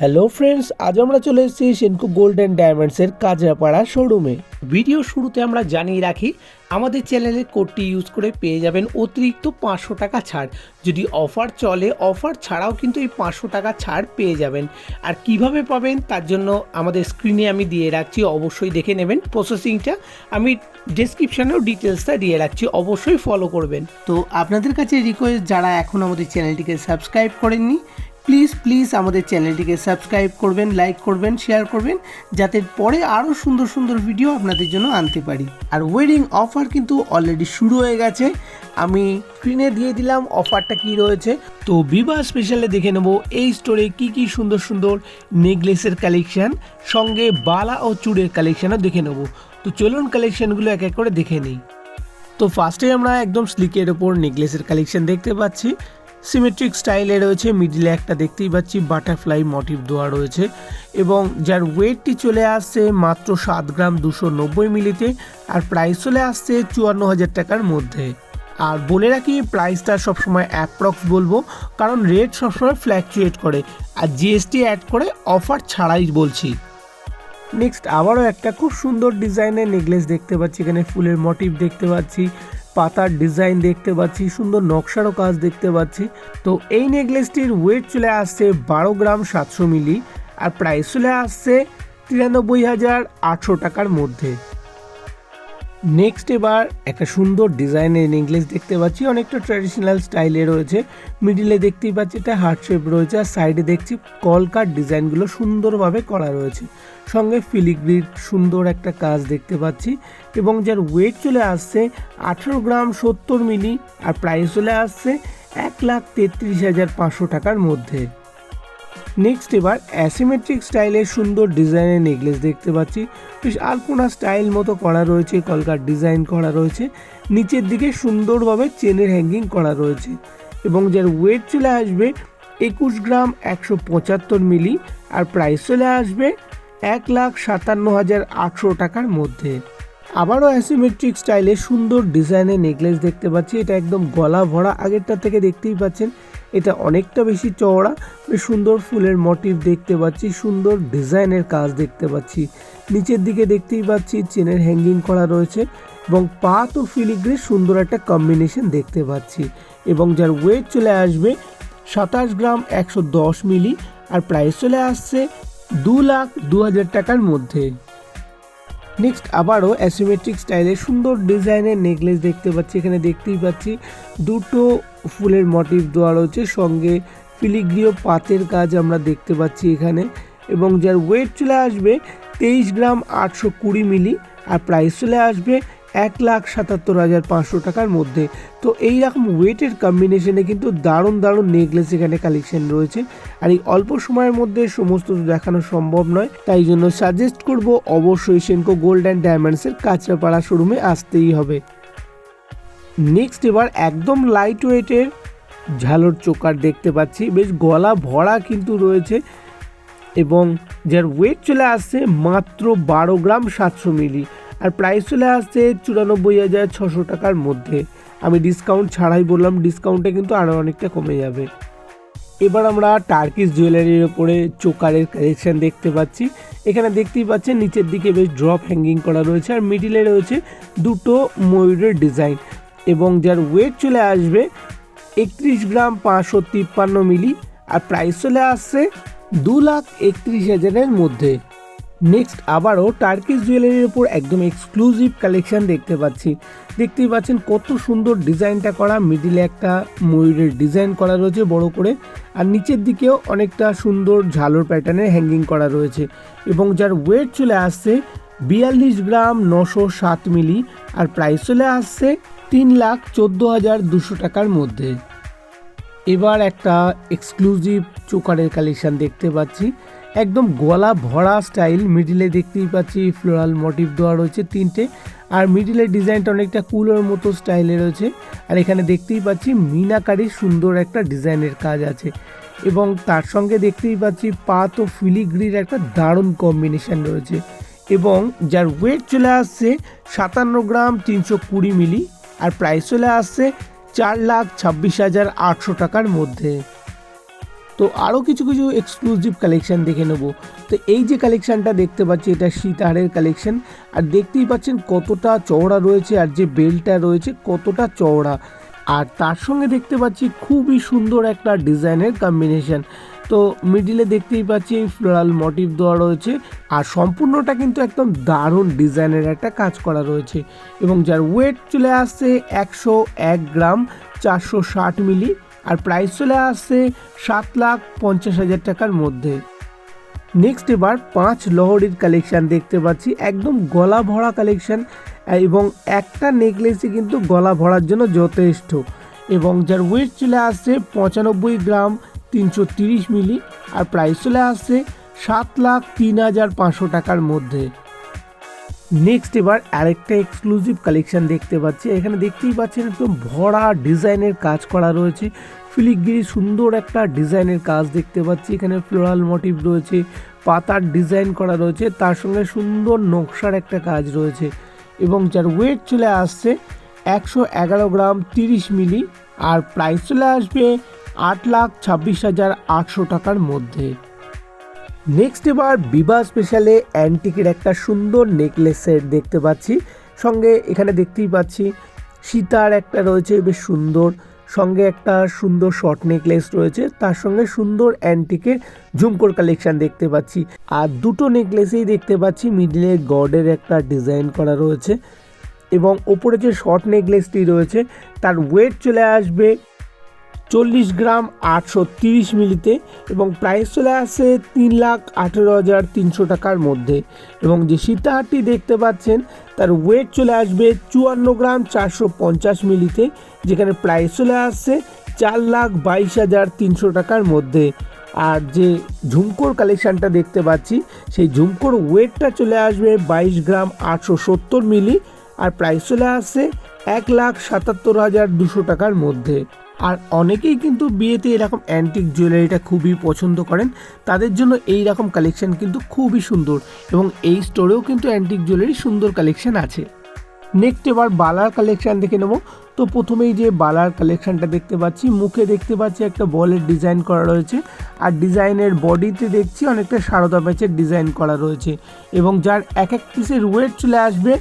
Hello friends আজ আমরা চলে এসেছি সেনকো গোল্ড অ্যান্ড ডায়মন্ডসের কাজরাপাড়া শোরুমে ভিডিও শুরুতে আমরা জানিয়ে রাখি, আমাদের চ্যানেলে কোডটি ইউজ করে পেয়ে যাবেন অতিরিক্ত পাঁচশো টাকা ছাড়। যদি অফার চলে অফার ছাড়াও কিন্তু এই পাঁচশো টাকা ছাড় পেয়ে যাবেন। আর কীভাবে পাবেন তার জন্য আমাদের স্ক্রিনে আমি দিয়ে রাখছি, অবশ্যই দেখে নেবেন প্রসেসিংটা আমি ডেসক্রিপশানেও ডিটেলসটা দিয়ে রাখছি, অবশ্যই ফলো করবেন। তো আপনাদের কাছে রিকোয়েস্ট যারা এখন আমাদের চ্যানেলটিকে সাবস্ক্রাইব করেননি প্লিজ প্লিজ আমাদের চ্যানেলটিকে সাবস্ক্রাইব করবেন, লাইক করবেন, শেয়ার করবেন, যাতে পরে আরও সুন্দর সুন্দর ভিডিও আপনাদের জন্য আনতে পারি। আর ওয়েডিং অফার কিন্তু অলরেডি শুরু হয়ে গেছে। আমি স্ক্রিনে দিয়ে দিলাম অফারটা কি রয়েছে? তো বিবাহ স্পেশালে দেখে নেব, এই স্টোরে কি কি সুন্দর সুন্দর নেকলেসের কালেকশন সঙ্গে বালা ও চুড়ের কালেকশনও দেখে নেব। তো চলুন কালেকশনগুলো এক এক করে দেখে নিই। তো ফার্স্টে আমরা একদম স্লিকের ওপর নেকলেসের কালেকশন দেখতে পাচ্ছি। সিমেট্রিক স্টাইলে রয়েছে মিডিলে একটা দেখতেই পাচ্ছি বাটারফ্লাই মোটিভ দেওয়া রয়েছে এবং যার ওয়েটটি চলে আসছে মাত্র সাত গ্রাম দুশো নব্বই মিলিতে আর প্রাইস চলে আসছে চুয়ান্ন হাজার টাকার মধ্যে। আর বলে রাখি প্রাইসটা সবসময় অ্যাপ্রক্স বলব, কারণ রেট সবসময় ফ্ল্যাকচুয়েট করে আর জিএসটি অ্যাড করে অফার ছাড়াই বলছি। নেক্সট আবারও একটা খুব সুন্দর ডিজাইনের নেকলেস দেখতে পাচ্ছি, এখানে ফুলের মোটিভ দেখতে পাচ্ছি। পাতার ডিজাইন দেখতে পাচ্ছি, সুন্দর নকশারও কাজ দেখতে পাচ্ছি। তো এই নেকলেসটির ওয়েট চলে আসছে বারো গ্রাম সাতশো মিলি আর প্রাইস চলে আসছে তিরানব্বই হাজার আটশো টাকার মধ্যে। নেক্সট এবার একটা সুন্দর ডিজাইনের নেকলেস দেখতে পাচ্ছি, অনেকটা ট্র্যাডিশনাল স্টাইলে রয়েছে। মিডিলে দেখতেই পাচ্ছি এটা হার্ট শেপ রয়েছে আর সাইডে দেখছি কলকার ডিজাইনগুলো সুন্দরভাবে করা রয়েছে। সঙ্গে ফিলিগ্রিড সুন্দর একটা কাজ দেখতে পাচ্ছি। এবং যার ওয়েট চলে আসছে আঠেরো গ্রাম সত্তর মিলি আর প্রাইস চলে আসছে এক লাখ তেত্রিশ হাজার পাঁচশো টাকার মধ্যে। নেক্সট এবার অ্যাসিমেট্রিক স্টাইলের সুন্দর ডিজাইনের নেকলেস দেখতে পাচ্ছি। বেশ আলপনা স্টাইল মতো করা রয়েছে, কলকার ডিজাইন করা রয়েছে। নিচের দিকে সুন্দরভাবে চেনের হ্যাঙ্গিং করা রয়েছে এবং যার ওয়েট চলে আসবে একুশ গ্রাম একশো পঁচাত্তর মিলি আর প্রাইস চলে আসবে এক লাখ সাতান্ন হাজার আটশো টাকার মধ্যে। আবারও অ্যাসিমেট্রিক স্টাইলে সুন্দর ডিজাইনের নেকলেস দেখতে পাচ্ছি। এটা একদম গলা ভরা, আগেরটা থেকে দেখতেই পাচ্ছেন। এটা অনেকটা বেশি চওড়া, বেশ সুন্দর ফুলের মোটিভ দেখতে পাচ্ছি, সুন্দর ডিজাইনের কাজ দেখতে পাচ্ছি। নিচের দিকে দেখতেই পাচ্ছি, চেনের হ্যাঙ্গিং করা রয়েছে এবং পাত ও ফিলিগ্রে সুন্দর একটা কম্বিনেশন দেখতে পাচ্ছি। এবং যার ওয়েট চলে আসবে সাতাশ গ্রাম একশো দশ মিলি, আর প্রাইস চলে আসছে দু লাখ দু হাজার টাকার মধ্যে। নেক্সট আবারও অ্যাসিমেট্রিক স্টাইলে সুন্দর ডিজাইনের নেকলেস দেখতে পাচ্ছি। এখানে দেখতেই পাচ্ছি দুটো ফুলের মটিভ দেওয়া রয়েছে, সঙ্গে ফিলিগ্রিও পাতের কাজ আমরা দেখতে পাচ্ছি এখানে। এবং যার ওয়েট চলে আসবে তেইশ গ্রাম আটশো কুড়ি মিলি আর প্রাইস চলে আসবে এক লাখ সাতাত্তর হাজার পাঁচশো টাকার মধ্যে। তো এই রকম ওয়েটের কম্বিনেশনে কিন্তু দারুণ দারুণ নেকলেস এখানে কালেকশন রয়েছে। আর এই অল্প সময়ের মধ্যে সমস্ত দেখানো সম্ভব নয়। তাই জন্য সাজেস্ট করব, অবশ্যই সেনকো গোল্ড অ্যান্ড ডায়মন্ডসের কাঁচরাপাড়া শোরুমে আসতেই হবে। নেক্সট এবার একদম লাইট ওয়েটের ঝালর চোকার দেখতে পাচ্ছি। বেশ গলা ভরা কিন্তু রয়েছে এবং যার ওয়েট চলে আসছে মাত্র বারো গ্রাম সাতশো মিলি আর প্রাইস চলে আসছে চুরানব্বই হাজার ছশো টাকার মধ্যে। আমি ডিসকাউন্ট ছাড়াই বললাম ডিসকাউন্টে কিন্তু আরও অনেকটা কমে যাবে। এবার আমরা টার্কিস জুয়েলারির ওপরে চোকারের কালেকশান দেখতে পাচ্ছি। এখানে দেখতেই পাচ্ছেন, নিচের দিকে বেশ ড্রপ হ্যাঙ্গিং করা রয়েছে আর মিডিলে রয়েছে দুটো ময়ূরের ডিজাইন এবং যার ওয়েট চলে আসবে একত্রিশ গ্রাম পাঁচশো তিপ্পান্ন মিলি আর প্রাইস চলে আসছে দু লাখ একত্রিশ হাজারের মধ্যে। নেক্সট আবারও টার্কিস জুয়েলারির উপর একদম এক্সক্লুসিভ কালেকশন দেখতে পাচ্ছি। দেখতেই পাচ্ছেন কত সুন্দর ডিজাইনটা করা মিডিলে একটা ময়ূরের ডিজাইন করা রয়েছে বড় করে, আর নিচের দিকেও অনেকটা সুন্দর ঝালোর প্যাটার্নের হ্যাঙ্গিং করা রয়েছে। এবং যার ওয়েট চলে আসছে বিয়াল্লিশ গ্রাম নশো সাত মিলি, আর প্রাইস চলে আসছে তিন লাখ চোদ্দ হাজার দুশো টাকার মধ্যে। এবার একটা এক্সক্লুসিভ চোকারের কালেকশন দেখতে পাচ্ছি। একদম গলা ভরা স্টাইল মিডিলে দেখতেই পাচ্ছি ফ্লোরাল মোটিভ দেওয়া রয়েছে তিনটে, আর মিডিলের ডিজাইনটা অনেকটা কুলোর মতো স্টাইলে রয়েছে, আর এখানে দেখতেই পাচ্ছি মিনাকারির সুন্দর একটা ডিজাইনের কাজ আছে, এবং তার সঙ্গে দেখতেই পাচ্ছি পাত ও ফিলিগ্রির একটা দারুণ কম্বিনেশন রয়েছে, এবং যার ওয়েট চলে আসছে সাতান্ন গ্রাম তিনশো কুড়ি মিলি আর প্রাইস চলে আসছে চার লাখ ছাব্বিশ হাজার আটশো টাকার মধ্যে। তো আরও কিছু কিছু এক্সক্লুসিভ কালেকশান দেখে নেব। তো এই যে কালেকশানটা দেখতে পাচ্ছি, এটা সীতাহারের কালেকশান আর দেখতেই পাচ্ছেন কতটা চওড়া রয়েছে আর যে বেলটা রয়েছে কতটা চওড়া। আর তার সঙ্গে দেখতে পাচ্ছি খুবই সুন্দর একটা ডিজাইনের কম্বিনেশন তো মিডিলে দেখতেই পাচ্ছি ফ্লোরাল মোটিভ দেওয়া রয়েছে। আর সম্পূর্ণটা কিন্তু একদম দারুণ ডিজাইনের একটা কাজ করা রয়েছে। এবং যার ওয়েট চলে আসছে একশো এক গ্রাম চারশো ষাট মিলি। আর প্রাইস চলে আসছে সাত লাখ পঞ্চাশ হাজার টাকার মধ্যে। নেক্সট এবার পাঁচ লহরির কালেকশান দেখতে পাচ্ছি, একদম গলা ভরা কালেকশান এবং একটা নেকলেসই কিন্তু গলা ভরার জন্য যথেষ্ট। এবং যার ওয়েট চলে আসছে পঁচানব্বই গ্রাম, তিনশো তিরিশ মিলি, আর প্রাইস চলে আসছে সাত লাখ তিন হাজার পাঁচশো টাকার মধ্যে। নেক্সট এবার আরেকটা এক্সক্লুসিভ কালেকশন দেখতে পাচ্ছি, এখানে দেখতেই পাচ্ছেন একদম ভরা ডিজাইনের কাজ করা রয়েছে। ফিলিগিরি সুন্দর একটা ডিজাইনের কাজ দেখতে পাচ্ছি। এখানে ফ্লোরাল মোটিভ রয়েছে, পাতার ডিজাইন করা রয়েছে, তার সঙ্গে সুন্দর নকশার একটা কাজ রয়েছে এবং যার ওয়েট চলে আসছে একশো এগারো গ্রাম তিরিশ মিলি, আর প্রাইস চলে আসবে আট লাখ ছাব্বিশ হাজার আটশো টাকার মধ্যে। নেক্সট এবার বিবাহ স্পেশালে অ্যান্টিকের একটা সুন্দর নেকলেস সেট দেখতে পাচ্ছি। সঙ্গে এখানে দেখতেই পাচ্ছি, সীতার একটা রয়েছে, বেশ সুন্দর। সঙ্গে একটা সুন্দর শর্ট নেকলেস রয়েছে। তার সঙ্গে সুন্দর অ্যান্টিকে ঝুমকোর কালেকশন দেখতে পাচ্ছি। আর দুটো নেকলেসেই দেখতে পাচ্ছি মিডলে গডের একটা ডিজাইন করা রয়েছে। এবং ওপরে যে শর্ট নেকলেসটি রয়েছে, তার ওয়েট চলে আসবে চল্লিশ গ্রাম আটশো তিরিশ মিলিতে এবং প্রাইস চলে আসে তিন লাখ আঠেরো হাজার তিনশো টাকার মধ্যে। এবং যে সীতাহারটি দেখতে পাচ্ছেন, তার ওয়েট চলে আসবে চুয়ান্ন গ্রাম চারশো পঞ্চাশ মিলিতে, যেখানে প্রাইস চলে আসছে চার লাখ বাইশ হাজার তিনশো টাকার মধ্যে। আর যে ঝুমকোর কালেকশানটা দেখতে পাচ্ছি, সেই ঝুমকোর ওয়েটটা চলে আসবে বাইশ গ্রাম আটশো সত্তর মিলি, আর প্রাইস চলে আসছে এক লাখ সাতাত্তর হাজার দুশো টাকার মধ্যে। আর অনেকেই কিন্তু বিয়েতে এরকম অ্যান্টিক জুয়েলারিটা খুবই পছন্দ করেন। তাদের জন্য এই রকম কালেকশন কিন্তু খুবই সুন্দর এবং এই স্টোরেও কিন্তু অ্যান্টিক জুয়েলারি সুন্দর কালেকশন আছে। নেক্সট এবার বালার কালেকশান দেখে নেব। তো প্রথমেই যে বালার কালেকশানটা দেখতে পাচ্ছি, মুখে দেখতে পাচ্ছি একটা বলের ডিজাইন করা রয়েছে আর ডিজাইনের বডিতে দেখছি অনেকটা সারদা প্যাচের ডিজাইন করা রয়েছে এবং যার এক এক পিসের ওয়েট চলে আসবে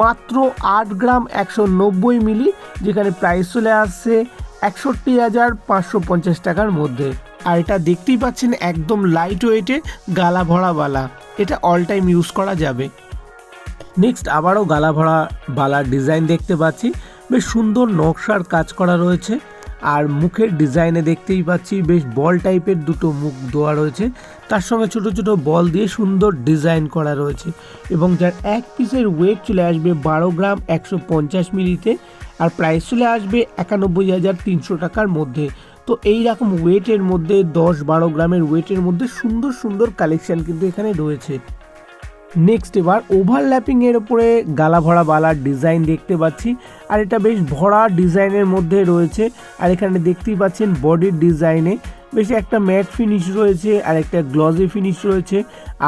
মাত্র আট গ্রাম একশো নব্বই মিলি যেখানে প্রাইস চলে আসছে একষট্টি হাজার পাঁচশো পঞ্চাশ টাকার মধ্যে। আর এটা দেখতেই পাচ্ছেন একদম লাইট ওয়েটে গালা ভরা বালা। এটা অল টাইম ইউজ করা যাবে। নেক্সট আবারও গালা ভরা বালার ডিজাইন দেখতে পাচ্ছি। বেশ সুন্দর নকশার কাজ করা রয়েছে। আর মুখের ডিজাইনে দেখতেই পাচ্ছি বেশ বল টাইপের দুটো মুখ দেওয়া রয়েছে। তার সঙ্গে ছোট ছোট বল দিয়ে সুন্দর ডিজাইন করা রয়েছে। এবং যার এক পিসের ওয়েট চলে আসবে বারো গ্রাম একশো পঞ্চাশ মিলিতে। আর প্রাইস চলে আসবে একানব্বই হাজার তিনশো টাকার মধ্যে। তো এই রকম ওয়েটের মধ্যে, দশ বারো গ্রামের ওয়েটের মধ্যে সুন্দর সুন্দর কালেকশন কিন্তু এখানে রয়েছে। নেক্সট এবার ওভারল্যাপিং এর উপরে গালা ভরা বালার ডিজাইন দেখতে পাচ্ছি। আর এটা বেশ ভরা ডিজাইনের মধ্যে রয়েছে। আর এখানে দেখতেই পাচ্ছেন বডির ডিজাইনে বেশ একটা ম্যাট ফিনিশ রয়েছে আর একটা গ্লজি ফিনিশ রয়েছে।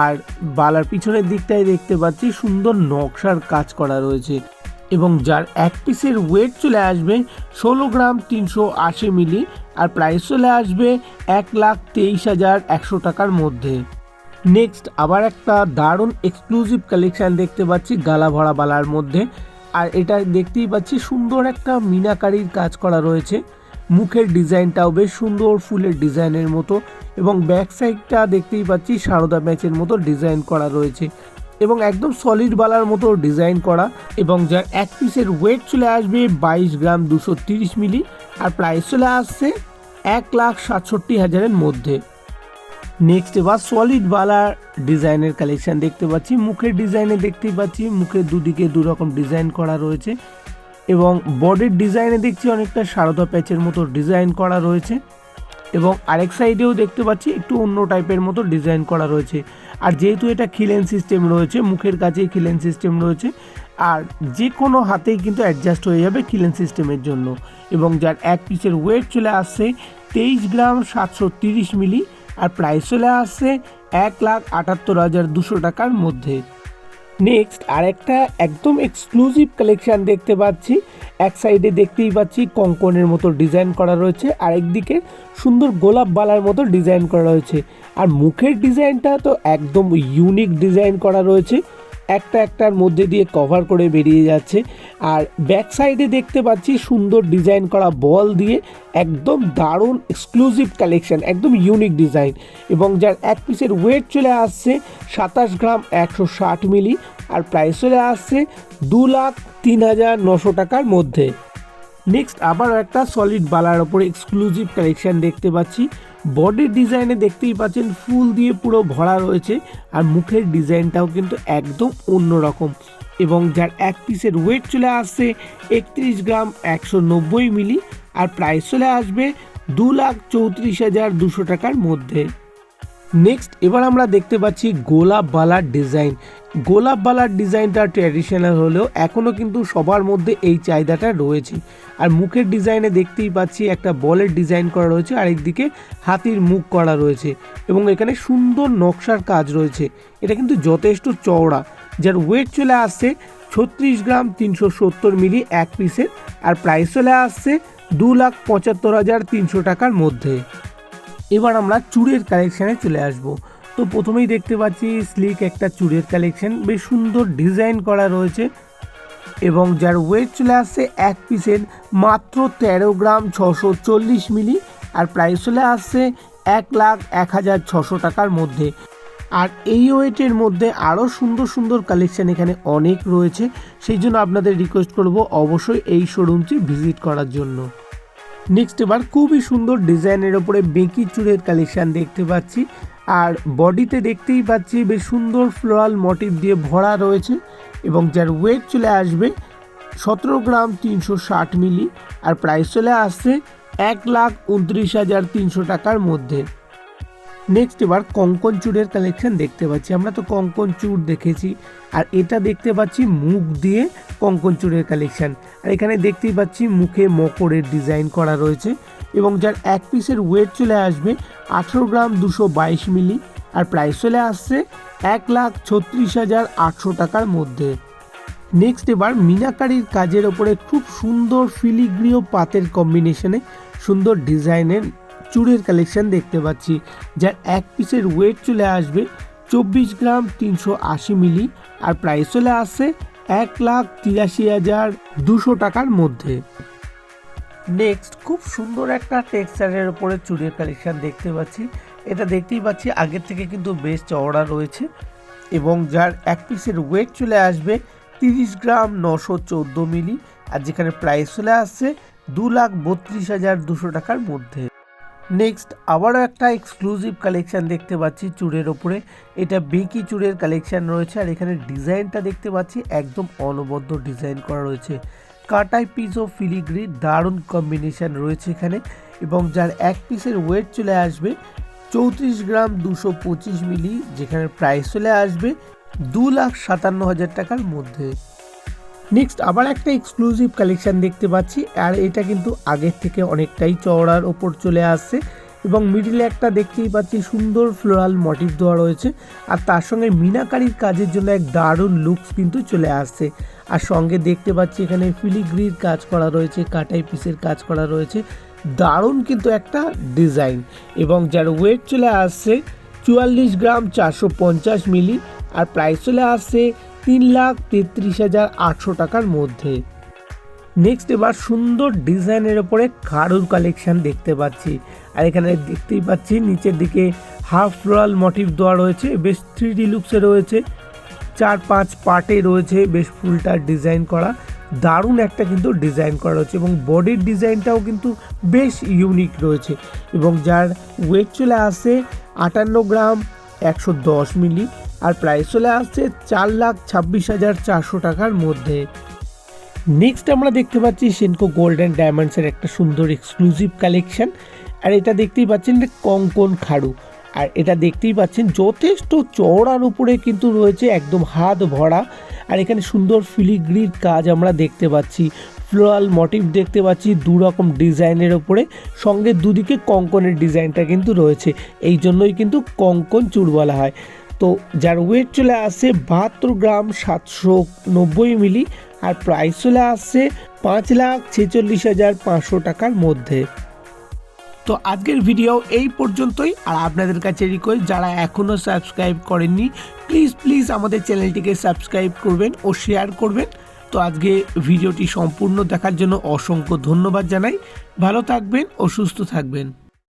আর বালার পিছনের দিকটাই দেখতে পাচ্ছি সুন্দর নকশার কাজ করা রয়েছে। এবং যার এক পিসের ওয়েট চলে আসবে ষোলো গ্রাম তিনশো আশি মিলি আর প্রাইস চলে আসবে এক লাখ তেইশ হাজার একশো টাকার মধ্যে। নেক্সট আবার একটা দারুণ এক্সক্লুসিভ কালেকশান দেখতে পাচ্ছি গালা ভরা বালার মধ্যে। আর এটা দেখতেই পাচ্ছি সুন্দর একটা মিনাকারির কাজ করা রয়েছে। মুখের ডিজাইনটাও বেশ সুন্দর ফুলের ডিজাইনের মতো এবং ব্যাক সাইডটা দেখতেই পাচ্ছি সারদা ম্যাচের মতো ডিজাইন করা রয়েছে। এবং একদম সলিড বালার মতো ডিজাইন করা এবং যার এক পিসের ওয়েট চলে আসবে বাইশ গ্রাম দুশো তিরিশ মিলি আর প্রাইস চলে আসছে এক লাখ সাতষট্টি হাজারের মধ্যে। নেক্সট এবার সলিড বালার ডিজাইনের কালেকশন দেখতে পাচ্ছি। মুখের ডিজাইনে দেখতেই পাচ্ছি। মুখের দুদিকে দু রকম ডিজাইন করা রয়েছে এবং বডির ডিজাইনে দেখছি অনেকটা সারদা প্যাচের মতো ডিজাইন করা রয়েছে। এবং আরেক সাইডেও দেখতে পাচ্ছি একটু অন্য টাইপের মতো ডিজাইন করা রয়েছে। আর যেহেতু এটা খিলেন সিস্টেম রয়েছে, মুখের কাছেই খিলেন সিস্টেম রয়েছে, আর যে কোনো হাতেই কিন্তু অ্যাডজাস্ট হয়ে যাবে খিলেন সিস্টেমের জন্য। এবং যার এক পিসের ওয়েট চলে আসছে তেইশ গ্রাম সাতশো তিরিশ মিলি, আর প্রাইস চলে আসছে এক লাখ আটাত্তর হাজার দুশো টাকার মধ্যে। নেক্সট আরেকটা একদম এক্সক্লুসিভ কালেকশান দেখতে পাচ্ছি। এক সাইডে দেখতেই পাচ্ছি কঙ্কনের মতো ডিজাইন করা রয়েছে আর একদিকে সুন্দর গোলাপ বালার মতো ডিজাইন করা রয়েছে। আর মুখের ডিজাইনটা তো একদম ইউনিক ডিজাইন করা রয়েছে। একটা একটার মধ্যে দিয়ে কভার করে বেরিয়ে যাচ্ছে। আর ব্যাক সাইডে দেখতে পাচ্ছি সুন্দর ডিজাইন করা বল দিয়ে একদম দারুণ এক্সক্লুসিভ কালেকশন একদম ইউনিক ডিজাইন এবং যার এক পিসের ওয়েট চলে আসছে সাতাশ গ্রাম একশো ষাট মিলি আর প্রাইস চলে আসছে দু লাখ তিন হাজার নশো টাকার মধ্যে। নেক্সট আবারও একটা সলিড বালার ওপরে এক্সক্লুসিভ কালেকশন দেখতে পাচ্ছি। বডির ডিজাইনে দেখতেই পাচ্ছেন, ফুল দিয়ে পুরো ভরা রয়েছে আর মুখের ডিজাইনটাও কিন্তু একদম অন্যরকম। এবং যার এক পিসের ওয়েট চলে আসছে একত্রিশ গ্রাম একশো নব্বই মিলি আর প্রাইস চলে আসবে দু লাখ চৌত্রিশ হাজার দুশো টাকার মধ্যে। নেক্সট এবার আমরা দেখতে পাচ্ছি গোলাপ বালার ডিজাইন গোলাপ বালার ডিজাইনটা ট্র্যাডিশনাল হলেও এখনও কিন্তু সবার মধ্যে এই চাহিদাটা রয়েছে। আর মুখের ডিজাইনে দেখতেই পাচ্ছি একটা বলের ডিজাইন করা রয়েছে আর একদিকে হাতির মুখ করা রয়েছে এবং এখানে সুন্দর নকশার কাজ রয়েছে। এটা কিন্তু যথেষ্ট চওড়া। যার ওয়েট চলে আসছে ছত্রিশ গ্রাম তিনশো সত্তর মিলি এক পিসের আর প্রাইস চলে আসছে দু লাখ পঁচাত্তর হাজার তিনশো টাকার মধ্যে। এবার আমরা চুড়ের কালেকশানে চলে আসব। তো প্রথমেই দেখতে পাচ্ছি স্লিক একটা চুড়ের কালেকশন বেশ সুন্দর ডিজাইন করা রয়েছে এবং যার ওয়েট চলে আসছে এক পিসের মাত্র তেরো গ্রাম ছশো চল্লিশ মিলি, আর প্রাইস চলে আসছে এক লাখ এক হাজার ছশো টাকার মধ্যে। আর এই ওয়েটের মধ্যে আরও সুন্দর সুন্দর কালেকশান এখানে অনেক রয়েছে, সেই জন্য আপনাদের রিকোয়েস্ট করব অবশ্যই এই শোরুমটি ভিজিট করার জন্য। নেক্সট এবার খুবই সুন্দর ডিজাইনের ওপরে বেঁকি চুড়ের কালেকশান দেখতে পাচ্ছি। আর বডিতে দেখতেই পাচ্ছি বেশ সুন্দর ফ্লোরাল মোটিভ দিয়ে ভরা রয়েছে এবং যার ওয়েট চলে আসবে সতেরো গ্রাম তিনশো ষাট মিলি আর প্রাইস চলে আসছে এক লাখ উনত্রিশ হাজার তিনশো টাকার মধ্যে। নেক্সট এবার কঙ্কন চূড়ের কালেকশন দেখতে পাচ্ছি। আমরা তো কঙ্কন চূড় দেখেছি। আর এটা দেখতে পাচ্ছি মুখ দিয়ে কঙ্কন চূড়ের কালেকশন আর এখানে দেখতেই পাচ্ছি মুখে মকরের ডিজাইন করা রয়েছে এবং যার এক পিসের ওয়েট চলে আসবে আঠেরো গ্রাম দুশো বাইশ মিলি আর প্রাইস চলে আসছে এক লাখ ছত্রিশ হাজার আটশো টাকার মধ্যে। নেক্সট এবার মিনাকারির কাজের ওপরে খুব সুন্দর ফিলিগ্রিও পাতের কম্বিনেশনে সুন্দর ডিজাইনের চুড়ের কালেকশন দেখতে পাচ্ছি। যার এক পিসের ওয়েট চলে আসবে চব্বিশ গ্রাম তিনশো আশি মিলি আর প্রাইস চলে আসছে এক লাখ তিরাশি হাজার দুশো টাকার মধ্যে। নেক্সট খুব সুন্দর একটা টেক্সচারের উপরে চুড়ির কালেকশন দেখতে পাচ্ছি। এটা দেখতেই পাচ্ছি, আগের থেকে কিন্তু বেশ চওড়া রয়েছে এবং যার এক পিসের ওয়েট চলে আসবে তিরিশ গ্রাম নশো চোদ্দ মিলি আর যেখানে প্রাইস চলে আসছে দু লাখ বত্রিশ হাজার দুশো টাকার মধ্যে। নেক্সট আবারও একটা এক্সক্লুসিভ কালেকশন দেখতে পাচ্ছি চূড়ের ওপরে। এটা বেঁকি চূড়ের কালেকশন রয়েছে আর এখানে ডিজাইনটা দেখতে পাচ্ছি একদম অনবদ্য ডিজাইন করা রয়েছে। কাটাই পিস ও ফিলিগ্রি দারুণ কম্বিনেশন রয়েছে এখানে এবং যার এক পিসের ওয়েট চলে আসবে চৌত্রিশ গ্রাম দুশো পঁচিশ মিলি যেখানে প্রাইস চলে আসবে দু লাখ সাতান্ন হাজার টাকার মধ্যে। নেক্সট আবার একটা এক্সক্লুসিভ কালেকশন দেখতে পাচ্ছি, আর এটা কিন্তু আগের থেকে অনেকটাই চওড়ার ওপর চলে আসছে। এবং মিডিলে একটা দেখতেই পাচ্ছি, সুন্দর ফ্লোরাল মটিভ দেওয়া রয়েছে, আর তার সঙ্গে মিনাকারির কাজের জন্য এক দারুণ লুকস কিন্তু চলে আসছে। আর সঙ্গে দেখতে পাচ্ছি, এখানে ফিলিগ্রির কাজ করা রয়েছে, কাটাই পিসের কাজ করা রয়েছে। দারুণ কিন্তু একটা ডিজাইন এবং যার ওয়েট চলে আসছে চুয়াল্লিশ গ্রাম চারশো পঞ্চাশ মিলি আর প্রাইস চলে আসছে তিন লাখ তেত্রিশ হাজার আটশো টাকার মধ্যে। নেক্সট এবার সুন্দর ডিজাইনের ওপরে কারুর কালেকশন দেখতে পাচ্ছি। আর এখানে দেখতেই পাচ্ছি নিচের দিকে হাফ ফ্লোরাল মোটিভ দেওয়া রয়েছে, বেশ থ্রি ডি লুকসে রয়েছে। চার পাঁচ পার্টে রয়েছে, বেশ ফুলটার ডিজাইন করা। দারুণ একটা কিন্তু ডিজাইন করা রয়েছে এবং বডির ডিজাইনটাও কিন্তু বেশ ইউনিক রয়েছে। এবং যার ওয়েট চলে আসে আটান্ন গ্রাম একশো দশ মিলি। আর প্রাইস চলে আসছে চার লাখ ছাব্বিশ হাজার চারশো টাকার মধ্যে। নেক্সট আমরা দেখতে পাচ্ছি সেনকো গোল্ড অ্যান্ড ডায়মন্ডসের একটা সুন্দর এক্সক্লুসিভ কালেকশন আর এটা দেখতেই পাচ্ছেন কঙ্কন খাড়ু। আর এটা দেখতেই পাচ্ছেন যথেষ্ট চওড়ার উপরে কিন্তু রয়েছে একদম হাত ভরা। আর এখানে সুন্দর ফিলিগ্রির কাজ আমরা দেখতে পাচ্ছি। ফ্লোরাল মোটিভ দেখতে পাচ্ছি দু রকম ডিজাইনের ওপরে সঙ্গে দুদিকে কঙ্কনের ডিজাইনটা কিন্তু রয়েছে। এই জন্যই কিন্তু কঙ্কন চুর বলা হয়। তো যার ওয়েট চলে আসে বাহাত্তর গ্রাম সাতশো নব্বই মিলি, আর প্রাইস চলে আসছে পাঁচ লাখ ছেচল্লিশ হাজার পাঁচশো টাকার মধ্যে। তো আজকের ভিডিও এই পর্যন্তই, আর আপনাদের কাছে রিকোয়েস্ট যারা এখনও সাবস্ক্রাইব করেননি প্লিজ প্লিজ আমাদের চ্যানেলটিকে সাবস্ক্রাইব করবেন ও শেয়ার করবেন। তো আজকে ভিডিওটি সম্পূর্ণ দেখার জন্য অসংখ্য ধন্যবাদ জানাই। ভালো থাকবেন ও সুস্থ থাকবেন।